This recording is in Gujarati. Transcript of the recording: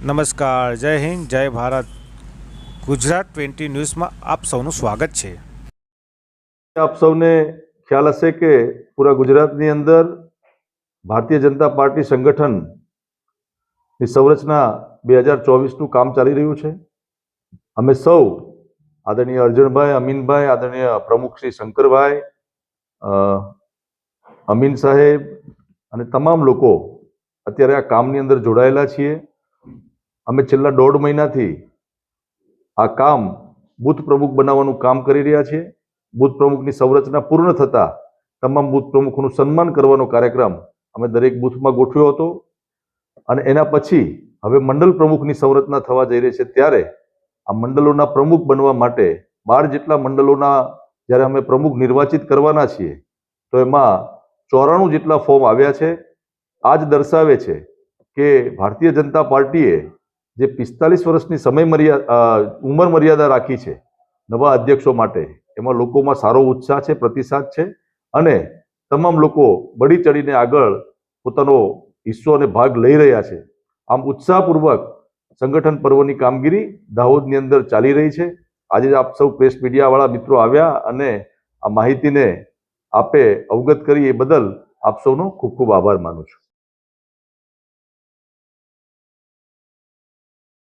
નમસ્કાર, જય હિન્દ, જય ભારત. ગુજરાત ટ્વેન્ટી ન્યૂઝમાં આપ સૌનું સ્વાગત છે. આપ સૌને ખ્યાલ હશે કે પૂરા ગુજરાતની અંદર ભારતીય જનતા પાર્ટી સંગઠનની સંરચના બે હજાર ચોવીસનું કામ ચાલી રહ્યું છે. અમે સૌ આદરણીય અર્જણભાઈ અમીનભાઈ, આદરણીય પ્રમુખ શ્રી શંકરભાઈ અમીન સાહેબ અને તમામ લોકો અત્યારે આ કામની અંદર જોડાયેલા છીએ. અમે છેલ્લા દોઢ મહિનાથી આ કામ બુથ પ્રમુખ બનાવવાનું કામ કરી રહ્યા છીએ. બુથ પ્રમુખની સંરચના પૂર્ણ થતાં તમામ બુથ પ્રમુખનું સન્માન કરવાનો કાર્યક્રમ અમે દરેક બુથમાં ગોઠવ્યો હતો. અને એના પછી હવે મંડળ પ્રમુખની સંરચના થવા જઈ રહી છે ત્યારે આ મંડળોના પ્રમુખ બનવા માટે બાર જેટલા મંડળોના જ્યારે અમે પ્રમુખ નિર્વાચિત કરવાના છીએ, તો એમાં ચોરાણું જેટલા ફોર્મ આવ્યા છે. આ જ દર્શાવે છે કે ભારતીય જનતા પાર્ટીએ જે પિસ્તાલીસ વર્ષની સમય મર્યાદા ઉંમર મર્યાદા રાખી છે નવા અધ્યક્ષો માટે, એમાં લોકોમાં સારો ઉત્સાહ છે, પ્રતિસાદ છે અને તમામ લોકો બળી ચડીને આગળ પોતાનો હિસ્સો અને ભાગ લઈ રહ્યા છે. આમ ઉત્સાહપૂર્વક સંગઠન પર્વની કામગીરી દાહોદની અંદર ચાલી રહી છે. આજે આપ સૌ પ્રેસ મીડિયાવાળા મિત્રો આવ્યા અને આ માહિતીને આપે અવગત કરી એ બદલ આપ સૌનો ખૂબ ખૂબ આભાર માનું છું.